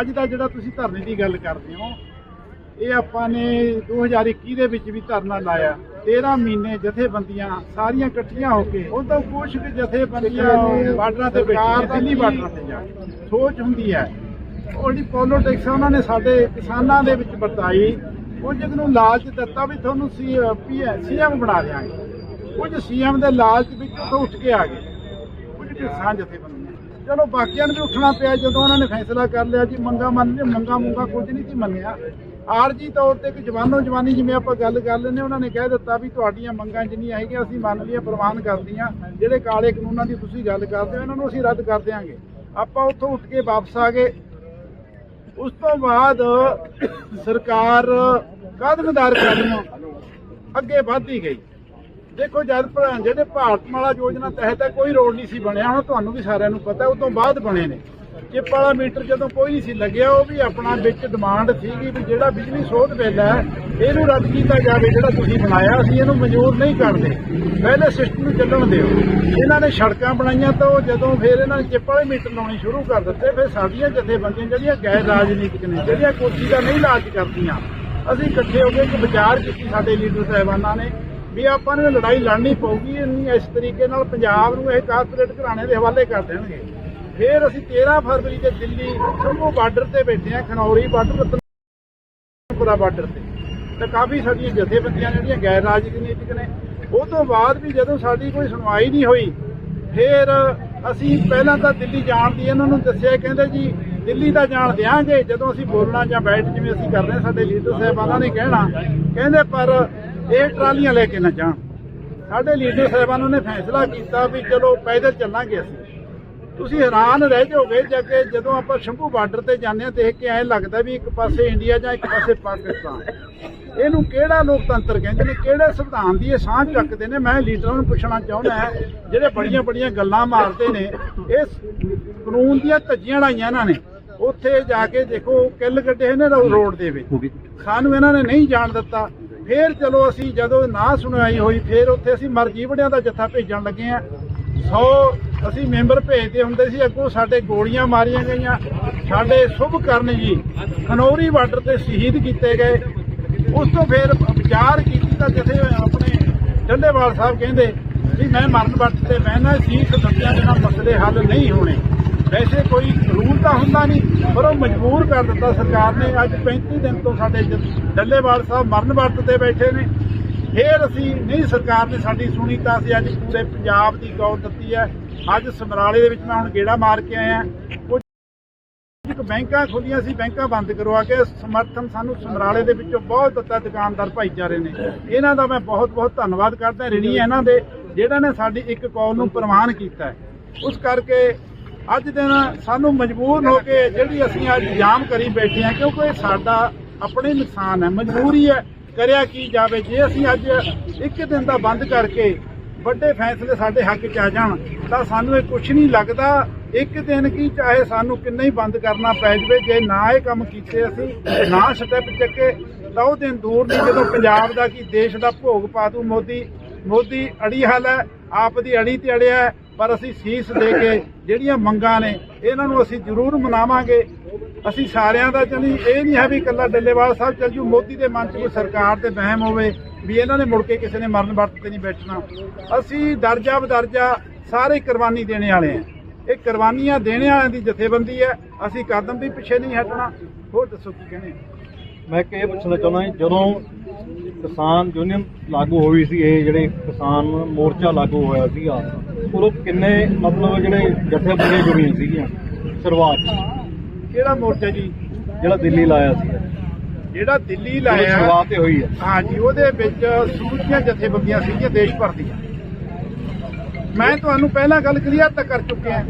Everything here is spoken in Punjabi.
ਅੱਜ ਦਾ ਜਿਹੜਾ ਤੁਸੀਂ ਧਰਨੇ ਦੀ ਗੱਲ ਕਰਦੇ ਹੋ ਇਹ ਆਪਾਂ ਨੇ 2021 ਦੇ ਵਿੱਚ ਵੀ ਧਰਨਾ ਲਾਇਆ। 13 ਮਹੀਨੇ ਜਥੇਬੰਦੀਆਂ ਸਾਰੀਆਂ ਇਕੱਠੀਆਂ ਹੋ ਕੇ ਉਹ ਤਾਂ ਕੁ ਜਥੇਬੰਦੀਆਂ ਬਾਰਡਰਾਂ ਤੇ ਬੈਠੀਆਂ ਦਿੱਲੀ ਬਾਰਡਰਾਂ ਤੇ ਜਾ ਸੋਚ ਹੁੰਦੀ ਹੈ। ਉਹ ਜਿਹੜੀ ਪੋਲਿਟਿਕਸ ਉਹਨਾਂ ਨੇ ਸਾਡੇ ਕਿਸਾਨਾਂ ਦੇ ਵਿੱਚ ਵਰਤਾਈ। ਕੁਝ ਨੂੰ ਲਾਲਚ ਦਿੱਤਾ ਵੀ ਤੁਹਾਨੂੰ ਸੀ ਸੀਐਮ ਬਣਾ ਦਿਆਂਗੇ। ਕੁਝ ਸੀਐਮ ਦੇ ਲਾਲਚ ਵਿੱਚ ਉੱਠ ਕੇ ਆ ਗਏ। ਕੁਝ ਕਿਸਾਨ ਜਥੇਬੰਦੀਆਂ ਚਲੋ ਬਾਕੀਆਂ ਨੂੰ ਵੀ ਉੱਠਣਾ ਪਿਆ ਜਦੋਂ ਉਹਨਾਂ ਨੇ ਫੈਸਲਾ ਕਰ ਲਿਆ ਜੀ, ਮੰਗਾ ਮੰਨ ਲਿਆ ਮੰਗਾ ਮੁੰਗਾ ਕੁਝ ਨਹੀਂ ਸੀ ਮੰਨਿਆ। ਆਰਜੀ ਤੌਰ ਤੇ ਕਿ ਜਵਾਨੋ ਜਵਾਨੀ ਜਿਵੇਂ ਆਪਾਂ ਗੱਲ ਕਰ ਲੈਂਦੇ ਉਹਨਾਂ ਨੇ ਕਹਿ ਦਿੱਤਾ ਵੀ ਤੁਹਾਡੀਆਂ ਮੰਗਾਂ ਜਿੰਨੀਆਂ ਹੈਗੀਆਂ ਅਸੀਂ ਮੰਨ ਲਈਆਂ, ਪ੍ਰਵਾਨ ਕਰਦੀਆਂ ਜਿਹੜੇ ਕਾਲੇ ਕਾਨੂੰਨਾਂ ਦੀ ਤੁਸੀਂ ਗੱਲ ਕਰਦੇ ਹੋ, ਇਹਨਾਂ ਨੂੰ ਅਸੀਂ ਰੱਦ ਕਰ ਦਿਆਂਗੇ। ਆਪਾਂ ਉੱਥੋਂ ਉੱਠ ਕੇ ਵਾਪਸ ਆ ਗਏ। ਉਸ ਤੋਂ ਬਾਅਦ ਸਰਕਾਰ ਕਦਮਦਾਰ ਕਦਮ ਅੱਗੇ ਵਧਦੀ ਗਈ। ਦੇਖੋ ਜਦ ਭ- ਜਿਹੜੇ ਭਾਰਤਮਾਲਾ ਯੋਜਨਾ ਤਹਿਤ ਕੋਈ ਰੋਡ ਨਹੀਂ ਸੀ ਬਣਿਆ, ਹੁਣ ਤੁਹਾਨੂੰ ਵੀ ਸਾਰਿਆਂ ਨੂੰ ਪਤਾ ਉਹ ਤੋਂ ਬਾਅਦ ਬਣੇ ਨੇ। ਚਿੱਪ ਵਾਲਾ ਮੀਟਰ ਜਦੋਂ ਕੋਈ ਨਹੀਂ ਸੀ ਲੱਗਿਆ, ਉਹ ਵੀ ਆਪਣਾ ਵਿੱਚ ਡਿਮਾਂਡ ਸੀਗੀ ਵੀ ਜਿਹੜਾ ਬਿਜਲੀ ਸੋਧ ਬਿੱਲ ਹੈ, ਇਹਨੂੰ ਰੱਦ ਕੀਤਾ ਜਾਵੇ ਜਿਹੜਾ ਤੁਸੀਂ ਬਣਾਇਆ, ਅਸੀਂ ਇਹਨੂੰ ਮਨਜ਼ੂਰ ਨਹੀਂ ਕਰਦੇ। ਪਹਿਲੇ ਸਿਸਟਮ ਨੂੰ ਚੱਲਣ ਦਿਓ। ਇਹਨਾਂ ਨੇ ਸੜਕਾਂ ਬਣਾਈਆਂ ਤਾਂ ਉਹ ਜਦੋਂ ਫਿਰ ਇਹਨਾਂ ਨੇ ਚਿੱਪ ਵਾਲੇ ਮੀਟਰ ਲਾਉਣੇ ਸ਼ੁਰੂ ਕਰ ਦਿੱਤੇ, ਫਿਰ ਸਾਡੀਆਂ ਜਥੇਬੰਦੀਆਂ ਜਿਹੜੀਆਂ ਗੈਰ ਰਾਜਨੀਤਿਕ ਨੇ, ਜਿਹੜੀਆਂ ਕੋਠੀ ਦਾ ਨਹੀਂ ਇਲਾਜ ਕਰਦੀਆਂ, ਅਸੀਂ ਇਕੱਠੇ ਹੋ ਕੇ ਇੱਕ ਵਿਚਾਰ ਕੀਤੀ ਸਾਡੇ ਲੀਡਰ ਸਾਹਿਬਾਨਾਂ ਨੇ। ਵੀ ਆਪਾਂ ਨੂੰ ਇਹ ਲੜਾਈ ਲੜਨੀ ਪਊਗੀ ਇੰਨੀ ਇਸ ਤਰੀਕੇ ਨਾਲ ਪੰਜਾਬ ਨੂੰ ਇਹ ਕਾਰਪੋਰੇਟ ਘਰਾਣੇ ਦੇ ਹਵਾਲੇ ਕਰ ਦੇਣਗੇ। ਫਿਰ ਅਸੀਂ 13 ਫਰਵਰੀ ਤੇ ਦਿੱਲੀ ਸ਼ੰਭੂ ਬਾਰਡਰ ਤੇ ਬੈਠੇ ਆ ਖਨੌਰੀ ਬਾਰਡਰ, ਰਤਨਪੁਰਾ ਬਾਰਡਰ ਤੇ। ਤੇ ਕਾਫੀ ਸਾਡੀਆਂ ਜਥੇਬੰਦੀਆਂ ਜਿਹੜੀਆਂ ਗੈਰ ਰਾਜਨੀਤਿਕ ਨੇ, ਉਹ ਤੋਂ ਬਾਅਦ ਵੀ ਜਦੋਂ ਸਾਡੀ ਕੋਈ ਸੁਣਵਾਈ ਨਹੀਂ ਹੋਈ, ਫਿਰ ਅਸੀਂ ਪਹਿਲਾਂ ਤਾਂ ਦਿੱਲੀ ਜਾਣ ਦੀ ਇਹਨਾਂ ਨੂੰ ਦੱਸਿਆ, ਕਹਿੰਦੇ ਜੀ, ਦਿੱਲੀ ਦਾ ਜਾਣ ਦਿਆਂਗੇ, ਜਦੋਂ ਅਸੀਂ ਬੋਲਣਾ ਜਾਂ ਬੈਠ ਜਿਵੇਂ ਅਸੀਂ ਕਰ ਰਹੇ ਸਾਡੇ ਲੀਡਰ ਸਾਹਿਬਾਨਾਂ ਨੇ ਕਹਿਣਾ, ਕਹਿੰਦੇ ਪਰ ਇਹ ਟਰਾਲੀਆਂ ਲੈ ਕੇ ਨਾ ਜਾਣ। ਸਾਡੇ ਲੀਡਰ ਸਾਹਿਬਾਨ ਨੇ ਫੈਸਲਾ ਕੀਤਾ ਵੀ ਚਲੋ ਪੈਦਲ ਚੱਲਾਂਗੇ ਅਸੀਂ। ਤੁਸੀਂ ਹੈਰਾਨ ਰਹਿ ਜਾਓਗੇ ਜਾ ਜਦੋਂ ਆਪਾਂ ਸ਼ੰਭੂ ਬਾਰਡਰ ਤੇ ਜਾਂਦੇ ਆ ਦੇਖ ਕੇ ਐਂ ਲੱਗਦਾ ਵੀ ਇੱਕ ਪਾਸੇ ਇੰਡੀਆ ਜਾਂ ਇੱਕ ਪਾਸੇ ਪਾਕਿਸਤਾਨ। ਇਹਨੂੰ ਕਿਹੜਾ ਲੋਕਤੰਤਰ ਕਹਿੰਦੇ ਨੇ, ਕਿਹੜੇ ਸੰਵਿਧਾਨ ਦੀ ਇਹ ਸਾਂਝ ਚੱਕਦੇ ਨੇ? ਮੈਂ ਲੀਡਰਾਂ ਨੂੰ ਪੁੱਛਣਾ ਚਾਹੁੰਦਾ ਜਿਹੜੇ ਬੜੀਆਂ ਬੜੀਆਂ ਗੱਲਾਂ ਮਾਰਦੇ ਨੇ ਇਹ ਕਾਨੂੰਨ ਦੀਆਂ ਧੱਜੀਆਂ ਲਾਈਆਂ ਇਹਨਾਂ ਨੇ। ਉੱਥੇ ਜਾ ਕੇ ਦੇਖੋ, ਕਿੱਲ ਕੱਢੇ ਨੇ ਰੋਡ ਦੇ ਵਿੱਚ। ਸਾਨੂੰ ਇਹਨਾਂ ਨੇ ਨਹੀਂ ਜਾਣ ਦਿੱਤਾ। ਫੇਰ ਚਲੋ ਅਸੀਂ ਜਦੋਂ ਨਾ ਸੁਣਵਾਈ ਹੋਈ, ਫੇਰ ਉੱਥੇ ਅਸੀਂ ਮਰਜੀਵੜਿਆਂ ਦਾ ਜੱਥਾ ਭੇਜਣ ਲੱਗੇ ਆ 100 ਅਸੀਂ ਮੈਂਬਰ ਭੇਜਦੇ ਹੁੰਦੇ ਸੀ, ਅੱਗੋਂ ਸਾਡੇ ਗੋਲੀਆਂ ਮਾਰੀਆਂ ਗਈਆਂ। ਸਾਡੇ ਸ਼ੁਭ ਕਰਨ ਜੀ, ਖਨੌਰੀ ਬਾਰਡਰ ਤੇ ਸ਼ਹੀਦ ਕੀਤੇ ਗਏ। ਉਸ ਤੋਂ ਫਿਰ ਵਿਚਾਰ ਕੀਤੀ ਤਾਂ ਜਿੱਥੇ ਆਪਣੇ ਡੰਡੇਵਾਲ ਸਾਹਿਬ ਕਹਿੰਦੇ ਵੀ ਮੈਂ ਮਰਨ ਵੱਟ ਤੇ ਬਹਿਣਾ ਸੀ ਸਦੱਸਿਆਂ ਦੇ ਨਾਲ ਮਸਲੇ ਹੱਲ ਨਹੀਂ ਹੋਣੇ। ਵੈਸੇ ਕੋਈ ਰੂਲ ਤਾਂ ਹੁੰਦਾ ਨਹੀਂ, ਪਰ ਉਹ ਮਜਬੂਰ ਕਰ ਦਿੱਤਾ ਸਰਕਾਰ ਨੇ। ਅੱਜ 35 ਦਿਨ ਤੋਂ ਸਾਡੇ ਡੱਲੇਵਾਲ ਸਾਹਿਬ ਮਰਨ ਵਰਤ ਤੇ ਬੈਠੇ ਨੇ। ਫੇਰ ਅਸੀਂ ਨਹੀਂ ਸਰਕਾਰ ਨੇ ਸਾਡੀ ਸੁਣੀ ਤਾਂ ਅਸੀਂ ਅੱਜ ਪੂਰੇ ਪੰਜਾਬ ਦੀ ਗੌਰ ਦਿੱਤੀ ਹੈ। ਅੱਜ ਸਮਰਾਲੇ ਦੇ ਵਿੱਚ ਮੈਂ ਹੁਣ ਗੇੜਾ ਮਾਰ ਕੇ ਆਇਆ। ਕੁਝ ਇੱਕ ਬੈਂਕਾਂ ਖੋਲੀਆਂ ਸੀ, ਬੈਂਕਾਂ ਬੰਦ ਕਰਵਾ ਕੇ ਸਮਰਥਨ ਸਾਨੂੰ ਸਮਰਾਲੇ ਦੇ ਵਿੱਚੋਂ ਬਹੁਤ ਦਿੱਤਾ ਦੁਕਾਨਦਾਰ ਭਾਈਚਾਰੇ ਨੇ। ਇਹਨਾਂ ਦਾ ਮੈਂ ਬਹੁਤ ਬਹੁਤ ਧੰਨਵਾਦ ਕਰਦਾ। ਰਿਣੀ ਇਹਨਾਂ ਦੇ, ਜਿਹੜਾ ਨੇ ਸਾਡੀ ਇੱਕ ਕਾਲ ਨੂੰ ਪ੍ਰਵਾਨ ਕੀਤਾ ਉਸ ਕਰਕੇ ਅੱਜ ਦਿਨ ਸਾਨੂੰ ਮਜਬੂਰ ਹੋ ਕੇ ਜਿਹੜੀ ਅਸੀਂ ਅੱਜ ਜਾਮ ਕਰੀ ਬੈਠੇ ਹਾਂ, ਕਿਉਂਕਿ ਇਹ ਸਾਡਾ ਆਪਣੇ ਨੁਕਸਾਨ ਹੈ, ਮਜਬੂਰੀ ਹੈ, ਕਰਿਆ ਕੀ ਜਾਵੇ, ਜੇ ਅਸੀਂ ਅੱਜ ਇੱਕ ਦਿਨ ਦਾ ਬੰਦ ਕਰਕੇ ਵੱਡੇ ਫੈਸਲੇ ਸਾਡੇ ਹੱਕ 'ਚ ਆ ਜਾਣ, ਤਾਂ ਸਾਨੂੰ ਇਹ ਕੁਝ ਨਹੀਂ ਲੱਗਦਾ। ਇੱਕ ਦਿਨ ਕੀ ਚਾਹੇ ਸਾਨੂੰ ਕਿੰਨਾ ਹੀ ਬੰਦ ਕਰਨਾ ਪੈ ਜਾਵੇ, ਜੇ ਨਾ ਇਹ ਕੰਮ ਕੀਤੇ ਅਸੀਂ, ਨਾ ਸਟੈਪ ਚੱਕੇ, ਤਾਂ ਉਹ ਦਿਨ ਦੂਰ ਨਹੀਂ। ਜਦੋਂ ਪੰਜਾਬ ਦਾ ਕੀ, ਦੇਸ਼ ਦਾ ਭੋਗ ਪਾ ਦੂ ਮੋਦੀ ਮੋਦੀ ਅੜੀ ਹਾਲ ਹੈ, ਆਪ ਦੀ ਅੜੀ ਤੇ ਅੜਿਆ ਪਰ ਅਸੀਂ ਸੀਸ ਦੇ ਕੇ ਜਿਹੜੀਆਂ ਮੰਗਾਂ ਨੇ, ਇਹਨਾਂ ਨੂੰ ਅਸੀਂ ਜ਼ਰੂਰ ਮਨਾਵਾਂਗੇ। ਅਸੀਂ ਸਾਰਿਆਂ ਦਾ ਚਲੀ ਇਹ ਨਹੀਂ ਹੈ ਵੀ ਇਕੱਲਾ ਡੱਲੇਵਾਲ ਸਾਹਿਬ ਚੱਲ ਜੂ, ਮੋਦੀ ਦੇ ਮਨ 'ਚ ਕੋਈ ਸਰਕਾਰ ਤੇ ਵਹਿਮ ਹੋਵੇ ਵੀ ਇਹਨਾਂ ਨੇ ਮੁੜ ਕੇ ਕਿਸੇ ਨੇ ਮਰਨ ਵਰਤ ਤੇ ਨਹੀਂ ਬੈਠਣਾ। ਅਸੀਂ ਦਰਜਾ ਬਦਰਜਾ ਸਾਰੇ ਕੁਰਬਾਨੀ ਦੇਣੇ ਵਾਲੇ ਆ ਇਹ ਕੁਰਬਾਨੀਆਂ ਦੇਣੇ ਵਾਲਿਆਂ ਦੀ ਜਥੇਬੰਦੀ ਹੈ। ਅਸੀਂ ਕਦਮ ਵੀ ਪਿੱਛੇ ਨਹੀਂ ਹਟਣਾ। ਹੋਰ ਦੱਸੋ ਕੀ ਕਹਿੰਦੇ ਮੈਂ ਕਿ ਇਹ ਪੁੱਛਣਾ ਚਾਹੁੰਦਾ ਜਦੋਂ ਕਿਸਾਨ ਯੂਨੀਅਨ ਲਾਗੂ ਹੋਈ ਸੀ ਇਹ ਜਿਹੜੇ ਕਿਸਾਨ ਮੋਰਚਾ ਲਾਗੂ ਹੋਇਆ ਸੀਗਾ ਉਦੋਂ ਕਿੰਨੇ ਮਤਲਬ ਜਿਹੜੇ ਜਥੇਬੰਦੀਆਂ ਜੁੜੀਆਂ ਸੀਗੀਆਂ? ਸ਼ੁਰੂਆਤ 'ਚ, ਕਿਹੜਾ ਮੋਰਚਾ ਜੀ? ਜਿਹੜਾ ਦਿੱਲੀ ਲਾਇਆ ਸੀ। ਜਿਹੜਾ ਦਿੱਲੀ ਲਾਇਆ ਸ਼ੁਰੂਆਤ ਹੀ ਹੋਈ ਹੈ। ਹਾਂਜੀ ਉਹਦੇ ਵਿੱਚ ਸਮੁੱਚੀਆਂ ਜਥੇਬੰਦੀਆਂ ਸੀਗੀਆਂ ਦੇਸ਼ ਭਰ ਦੀਆਂ। ਮੈਂ ਤੁਹਾਨੂੰ ਪਹਿਲਾਂ ਗੱਲ ਕਲੀਅਰ ਤਾਂ ਕਰ ਚੁੱਕਿਆ